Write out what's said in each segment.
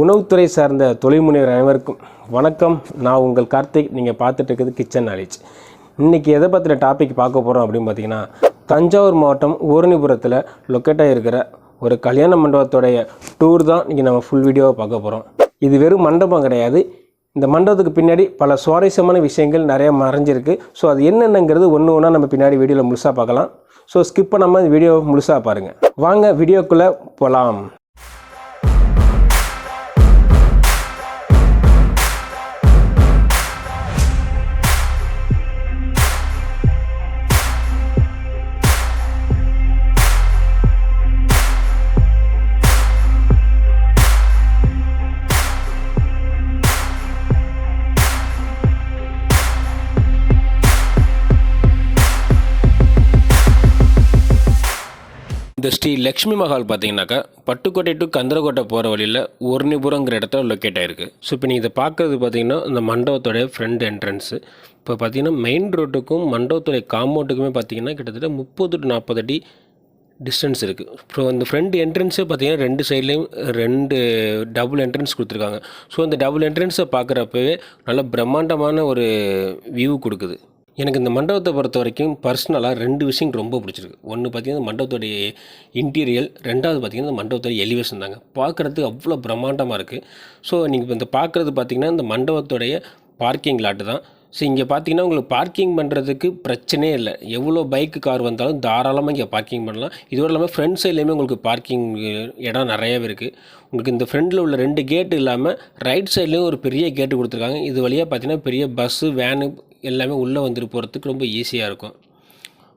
உணவுத்துறை சார்ந்த தொழில் முனைவர் அனைவருக்கும் வணக்கம். நான் உங்கள் கார்த்திக். நீங்கள் பார்த்துட்டு இருக்கிறது கிச்சன் நாலேஜ் இன்றைக்கி எதை பற்றின டாபிக் பார்க்க போகிறோம் அப்படின்னு பார்த்தீங்கன்னா தஞ்சாவூர் மாவட்டம் ஊரணிபுரத்தில் லொக்கேட் ஆகிருக்கிற ஒரு கல்யாண மண்டபத்துடைய டூர் தான் இன்றைக்கி நம்ம ஃபுல் வீடியோவை பார்க்க போகிறோம் இது வெறும் மண்டபம் கிடையாது. இந்த மண்டபத்துக்கு பின்னாடி பல சுவாரஸ்யமான விஷயங்கள் நிறைய மறைஞ்சிருக்கு. ஸோ அது என்னென்னங்கிறது ஒன்று ஒன்றா நம்ம பின்னாடி வீடியோவில் முழுசாக பார்க்கலாம். ஸோ ஸ்கிப் பண்ணாமல் இந்த வீடியோ முழுசாக பாருங்கள் வாங்க வீடியோக்குள்ளே போகலாம் இந்த ஸ்ரீ லக்ஷ்மி மஹால் பார்த்தீங்கன்னாக்கா பட்டுக்கோட்டை டு கந்தரக்கோட்டை போகிற வழியில் ஒர்ணிபுரங்கிற இடத்துல லொக்கேட் ஆயிருக்கு. ஸோ இப்போ நீங்கள் இதை பார்க்குறது பார்த்தீங்கன்னா இந்த மண்டபத்தோடைய ஃப்ரண்ட் என்ட்ரன்ஸு இப்போ பார்த்தீங்கன்னா மெயின் ரோட்டுக்கும் மண்டபத்துடைய காம்பவுண்டுக்குமே பார்த்தீங்கன்னா கிட்டத்தட்ட முப்பது டு நாற்பது அடி டிஸ்டன்ஸ் இருக்குது ஸோ அந்த ஃப்ரண்ட் என்ட்ரன்ஸே பார்த்தீங்கன்னா ரெண்டு சைட்லேயும் ரெண்டு டபுள் என்ட்ரன்ஸ் கொடுத்துருக்காங்க. ஸோ அந்த டபுள் என்ட்ரன்ஸை பார்க்குறப்பவே நல்ல பிரம்மாண்டமான ஒரு வியூ கொடுக்குது. எனக்கு இந்த மண்டபத்தை பொறுத்த வரைக்கும் பர்சனலாக ரெண்டு விஷயம் ரொம்ப பிடிச்சிருக்கு. ஒன்று பார்த்தீங்கன்னா மண்டபத்துடைய இன்டீரியல் ரெண்டாவது பார்த்தீங்கன்னா இந்த மண்டபத்துடைய எலிவேஷன் தாங்க. பார்க்குறதுக்கு அவ்வளோ பிரம்மாண்டமாக இருக்குது ஸோ நீங்கள் இப்போ இந்த பார்க்குறது பார்த்தீங்கன்னா இந்த மண்டபத்துடைய பார்க்கிங் லாட்டு தான். ஸோ இங்கே பார்த்தீங்கன்னா உங்களுக்கு பார்க்கிங் பண்ணுறதுக்கு பிரச்சனையே இல்லை. எவ்வளோ பைக்கு கார் வந்தாலும் தாராளமாக இங்கே பார்க்கிங் பண்ணலாம். இதோட இல்லாமல் ஃப்ரண்ட் சைட்லேயுமே உங்களுக்கு பார்க்கிங் இடம் நிறையாவே இருக்குது உங்களுக்கு இந்த ஃப்ரண்டில் உள்ள ரெண்டு கேட்டு இல்லாமல் ரைட் சைட்லேயும் ஒரு பெரிய கேட்டு கொடுத்துருக்காங்க. இது வழியாக பார்த்தீங்கன்னா பெரிய பஸ்ஸு வேனு எல்லாமே உள்ளே வந்துட்டு போகிறதுக்கு ரொம்ப ஈஸியாக இருக்கும்.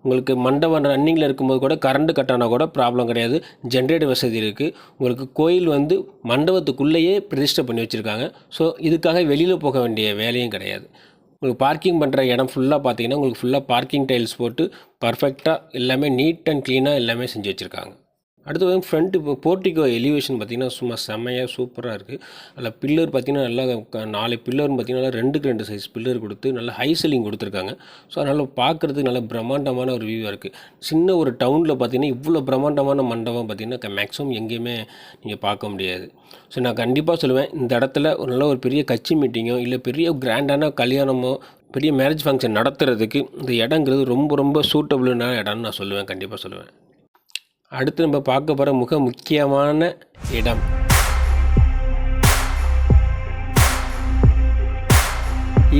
உங்களுக்கு மண்டபம் ரன்னிங்கில் இருக்கும்போது கூட கரண்ட் கட் ஆனால் கூட ப்ராப்ளம் கிடையாது. ஜென்ரேட்டர் வசதி இருக்குது உங்களுக்கு கோயில் வந்து மண்டபத்துக்குள்ளேயே பிரதிஷ்டை பண்ணி வச்சுருக்காங்க. ஸோ இதுக்காக வெளியில் போக வேண்டிய வேலையும் கிடையாது. உங்களுக்கு பார்க்கிங் பண்ணுற இடம் ஃபுல்லாக பார்த்தீங்கன்னா உங்களுக்கு ஃபுல்லாக பார்க்கிங் டைல்ஸ் போட்டு பர்ஃபெக்டாக எல்லாமே நீட் அண்ட் க்ளீனாக எல்லாமே செஞ்சு வச்சுருக்காங்க. அடுத்து வந்து இப்போ போர்ட்டிகோ எலிவேஷன் பார்த்திங்கன்னா சும்மா செம்மையாக சூப்பராக இருக்குது அதில் பில்லர் பார்த்திங்கன்னா நல்லா க- நாலு பில்லர்னு பார்த்திங்கன்னா ரெண்டுக்கு ரெண்டு சைஸ் பில்லர் கொடுத்து நல்ல ஹை செல்லிங் கொடுத்துருக்காங்க. ஸோ அதனால் பார்க்குறதுக்கு நல்ல பிரம்மாண்டமான ஒரு வியூவாக இருக்குது சின்ன ஒரு டவுனில் பார்த்திங்கன்னா இவ்வளோ பிரம்மாண்டமான மண்டபம் பார்த்திங்கன்னா மேக்ஸிமம் எங்கேயுமே நீங்கள் பார்க்க முடியாது. ஸோ நான் கண்டிப்பாக சொல்லுவேன் இந்த இடத்துல ஒரு நல்ல ஒரு பெரிய கட்சி மீட்டிங்கோ இல்லை பெரிய கிராண்டான கல்யாணமோ பெரிய மேரேஜ் ஃபங்க்ஷன் நடத்துறதுக்கு இந்த இடங்கிறது ரொம்ப ரொம்ப சூட்டபுளான இடம்னு நான் சொல்லுவேன் கண்டிப்பாக சொல்லுவேன். அடுத்து நம்ம பார்க்க போகிற மிக முக்கியமான இடம்.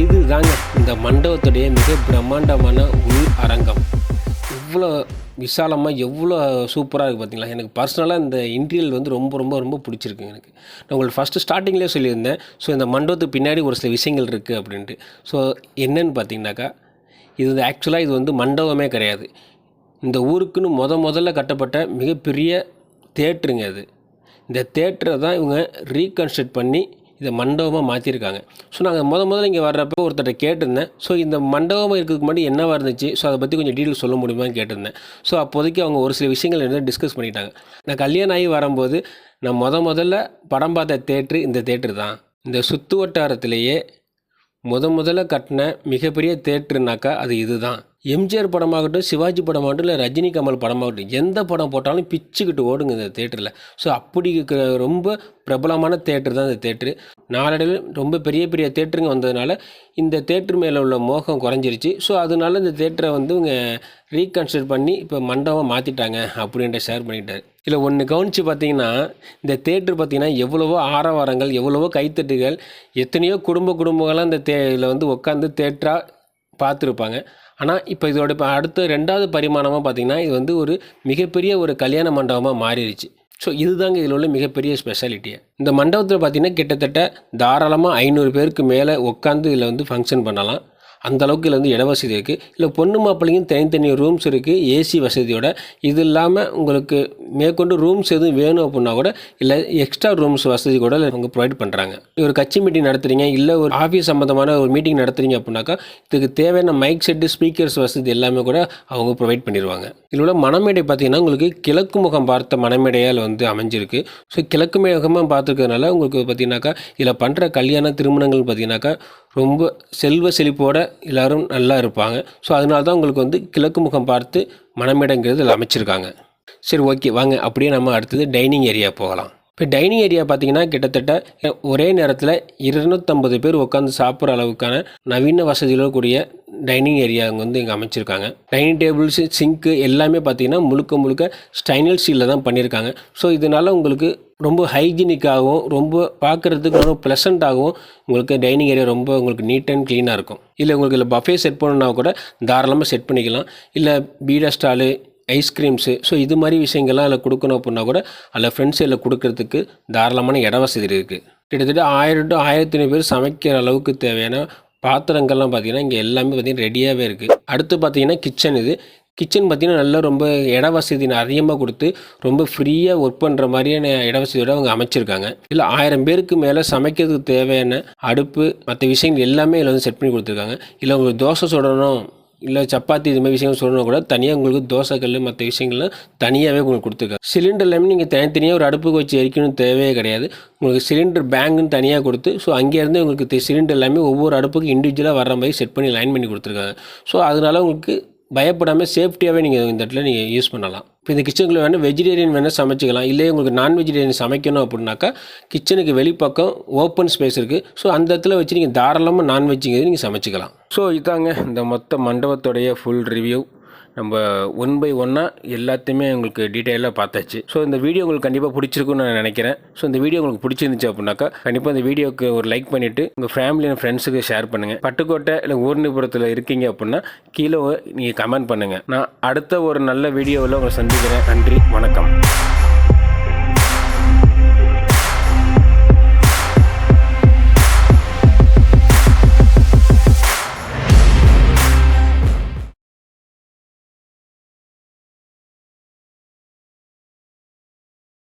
இதுதாங்க இந்த மண்டபத்துடைய மிக பிரம்மாண்டமான உள் அரங்கம். இவ்வளோ விசாலமாக எவ்வளோ சூப்பராக இருக்குது பார்த்தீங்களா எனக்கு பர்சனலாக இந்த இன்டீரியல் வந்து ரொம்ப ரொம்ப ரொம்ப பிடிச்சிருக்கு எனக்கு. நான் உங்களுக்கு ஃபஸ்ட்டு ஸ்டார்டிங்லேயே சொல்லியிருந்தேன். ஸோ இந்த மண்டபத்துக்கு பின்னாடி ஒரு சில விஷயங்கள் இருக்குது அப்படின்ட்டு. ஸோ என்னன்னு பார்த்தீங்கன்னாக்கா இது ஆக்சுவலாக இது வந்து மண்டபமே கிடையாது. இந்த ஊருக்குன்னு முத முதல்ல கட்டப்பட்ட மிகப்பெரிய தேட்டருங்க அது. இந்த தேட்டரை தான் இவங்க ரீகன்ஸ்ட்ரக்ட் பண்ணி இதை மண்டபமாக மாற்றிருக்காங்க ஸோ நாங்கள் முத முதல்ல இங்கே வர்றப்போ ஒருத்தர்கிட்ட கேட்டிருந்தேன். ஸோ இந்த மண்டபமாக இருக்கிறதுக்கு முன்னாடி என்னவாக இருந்துச்சு? ஸோ அதை பற்றி கொஞ்சம் டீட்டெயில் சொல்ல முடியுமான்னு கேட்டிருந்தேன். ஸோ அப்போதைக்கு அவங்க ஒரு சில விஷயங்கள் என்ன டிஸ்கஸ் பண்ணிட்டாங்க. நான் கல்யாணம் ஆகி வரும்போது நான் முத முதல்ல படம் பார்த்த தேட்ரு இந்த தேட்ரு தான். இந்த சுற்று வட்டாரத்திலேயே முத முதல்ல கட்டின மிகப்பெரிய தேட்டருனாக்கா அது இதுதான் எம்ஜிஆர் படமாகட்டும் சிவாஜி படமாகட்டும் இல்லை ரஜினி கமல் படமாகட்டும் எந்த படம் போட்டாலும் பிச்சுக்கிட்டு ஓடுங்க இந்த தேட்டரில். ஸோ அப்படி இருக்கிற ரொம்ப பிரபலமான தேட்டர் தான் இந்த தேட்ரு நாளடைவில் ரொம்ப பெரிய பெரிய தேட்டருங்க வந்ததுனால இந்த தேட்டர் மேலே உள்ள மோகம் குறைஞ்சிருச்சு. ஸோ அதனால இந்த தேட்டரை வந்து இவங்க ரீகன்ஸ்ட்ரக்ட் பண்ணி இப்போ மண்டபம் மாற்றிட்டாங்க அப்படின்ற ஷேர் பண்ணிட்டார். இல்லை ஒன்று கவனித்து பார்த்தீங்கன்னா இந்த தேட்டர் பார்த்தீங்கன்னா எவ்வளவோ ஆரவாரங்கள் எவ்வளவோ கைத்தட்டுகள் எத்தனையோ குடும்ப குடும்பங்கள்லாம் இந்த தே இதில் வந்து உட்காந்து தேட்டராக பார்த்துருப்பாங்க. ஆனால் இப்போ இதோட இப்போ அடுத்த ரெண்டாவது பரிமாணமாக பார்த்தீங்கன்னா இது வந்து ஒரு மிகப்பெரிய ஒரு கல்யாண மண்டபமாக மாறிடுச்சு ஸோ இதுதாங்க இதில் உள்ள மிகப்பெரிய ஸ்பெஷாலிட்டியை இந்த மண்டபத்தில் பார்த்தீங்கன்னா கிட்டத்தட்ட தாராளமாக ஐநூறு பேருக்கு மேலே உட்காந்து இதில் வந்து ஃபங்க்ஷன் பண்ணலாம். அந்தளவுக்கு இதில் வந்து இட வசதி இருக்குது இல்லை பொண்ணு மாப்பிள்ளைக்கும் தனித்தனி ரூம்ஸ் இருக்குது ஏசி வசதியோட. இது இல்லாமல் உங்களுக்கு மேற்கொண்டு ரூம்ஸ் எதுவும் வேணும் அப்படின்னா கூட இல்லை எக்ஸ்ட்ரா ரூம்ஸ் வசதி கூட அவங்க ப்ரொவைட் பண்ணுறாங்க ஒரு கட்சி மீட்டிங் நடத்துகிறீங்க இல்லை ஒரு ஆஃபீஸ் சம்மந்தமான ஒரு மீட்டிங் நடத்துறீங்க அப்படின்னாக்கா இதுக்கு தேவையான மைக் செட்டு ஸ்பீக்கர்ஸ் வசதி எல்லாமே கூட அவங்க ப்ரொவைட் பண்ணிடுவாங்க இதில் உள்ள மணமேடை பார்த்தீங்கன்னா உங்களுக்கு கிழக்கு முகம் பார்த்த மணமேடையால் வந்து அமைஞ்சிருக்கு. ஸோ கிழக்கு முகமாக பார்த்துருக்கறதுனால உங்களுக்கு பார்த்தீங்கன்னாக்கா இதில் பண்ணுற கல்யாண திருமணங்கள் பார்த்தீங்கன்னாக்கா ரொம்ப செல்வ செழிப்போட எல்லாரும் நல்லா இருப்பாங்க. ஸோ அதனால தான் உங்களுக்கு வந்து கிழக்கு முகம் பார்த்து மணமேடைங்கிறது அமைச்சிருக்காங்க. சரி ஓகே வாங்க அப்படியே நம்ம அடுத்தது டைனிங் ஏரியா போகலாம். இப்போ டைனிங் ஏரியா பார்த்தீங்கன்னா கிட்டத்தட்ட ஒரே நேரத்தில் இருநூத்தம்பது பேர் உட்காந்து சாப்பிட்ற அளவுக்கான நவீன வசதிகளோட கூடிய டைனிங் ஏரியா அங்கே வந்து இங்கே அமைச்சிருக்காங்க. டைனிங் டேபிள்ஸு சிங்க்கு எல்லாமே பார்த்தீங்கன்னா முழுக்க முழுக்க ஸ்டைனல் ஸ்டீலில் தான் பண்ணியிருக்காங்க ஸோ இதனால் உங்களுக்கு ரொம்ப ஹைஜீனிக்காகவும் ரொம்ப பார்க்குறதுக்கு ரொம்ப ப்ளசண்ட்டாகவும் உங்களுக்கு டைனிங் ஏரியா ரொம்ப உங்களுக்கு நீட் அண்ட் க்ளீனாக இருக்கும். இல்லை உங்களுக்கு இல்லை பஃபே செட் பண்ணணுன்னா கூட தாராளமாக செட் பண்ணிக்கலாம். இல்லை பீடா ஸ்டாலு ஐஸ்கிரீம்ஸு ஸோ இது மாதிரி விஷயங்கள்லாம் அதில் கொடுக்கணும் அப்படின்னா கூட அதில் ஃப்ரெண்ட்ஸ் இதில் கொடுக்கறதுக்கு தாராளமான இட வசதி இருக்குது கிட்டத்தட்ட ஆயிரம் டு ஆயிரத்தி ஐநூறு பேர் சமைக்கிற அளவுக்கு தேவையான பாத்திரங்கள்லாம் பார்த்திங்கன்னா இங்கே எல்லாமே பார்த்தீங்கன்னா ரெடியாகவே இருக்குது அடுத்து பார்த்தீங்கன்னா கிச்சன் இது. கிச்சன் பார்த்திங்கன்னா நல்லா ரொம்ப இட வசதி அதிகமாக கொடுத்து ரொம்ப ஃப்ரீயாக ஒர்க் பண்ணுற மாதிரியான இட வசதியோடு அவங்க அமைச்சிருக்காங்க. இல்லை ஆயிரம் பேருக்கு மேலே சமைக்கிறதுக்கு தேவையான அடுப்பு மற்ற விஷயங்கள் எல்லாமே இதில் வந்து செட் பண்ணி கொடுத்துருக்காங்க. இல்லை உங்களுக்கு தோசை சுடணும் இல்லை சப்பாத்தி இது மாதிரி விஷயங்கள் சொல்லணும் கூட தனியாக உங்களுக்கு தோசைக்கல் மற்ற விஷயங்கள்லாம் தனியாகவே உங்களுக்கு கொடுத்துருக்காங்க. சிலிண்டர் எல்லாமே நீங்கள் தனித்தனியாக ஒரு அடுப்புக்கு வச்சு எரிக்கணும் தேவையே கிடையாது. உங்களுக்கு சிலிண்டர் பேங்குன்னு தனியாக கொடுத்து ஸோ அங்கேருந்து உங்களுக்கு சிலிண்டர் எல்லாமே ஒவ்வொரு அடுப்புக்கு இண்டிவிஜுவலாக வர மாதிரி செட் பண்ணி லைன் பண்ணி கொடுத்துருக்காங்க. ஸோ அதனால உங்களுக்கு பயப்படாமல் சேஃப்டியாகவே நீங்கள் இந்த இடத்துல நீங்கள் யூஸ் பண்ணலாம். இப்போ இந்த கிச்சனுக்குள்ள வேணால் வெஜிடேரியன் வேணால் சமைச்சிக்கலாம். இல்லை உங்களுக்கு நான் வெஜிடேரியன் சமைக்கணும் அப்படின்னாக்கா கிச்சனுக்கு வெளிப்பக்கம் ஓப்பன் ஸ்பேஸ் இருக்குது ஸோ அந்த இடத்துல வச்சு நீங்கள் தாராளமாக நான்வெஜ்ஜுங்கிறது நீங்கள் சமைச்சிக்கலாம். ஸோ இதாங்க இந்த மொத்த மண்டபத்துடைய ஃபுல் ரிவ்யூ நம்ம ஒன் பை ஒன்னாக எல்லாத்தையுமே உங்களுக்கு டீட்டெயிலாக பார்த்தாச்சு. ஸோ இந்த வீடியோ உங்களுக்கு கண்டிப்பாக பிடிச்சிருக்குன்னு நான் நினைக்கிறேன். ஸோ இந்த வீடியோ உங்களுக்கு பிடிச்சிருந்துச்சு அப்படின்னாக்கா கண்டிப்பாக இந்த வீடியோக்கு ஒரு லைக் பண்ணிவிட்டு உங்கள் ஃபேமிலி அண்ட் ஃப்ரெண்ட்ஸுக்கு ஷேர் பண்ணுங்கள் பட்டுக்கோட்டை இல்லை ஊர்ணிபுரத்தில் இருக்கீங்க அப்படின்னா கீழே நீங்கள் கமெண்ட் பண்ணுங்கள் நான் அடுத்த ஒரு நல்ல வீடியோவில் உங்களை சந்திக்கிறேன். நன்றி வணக்கம்.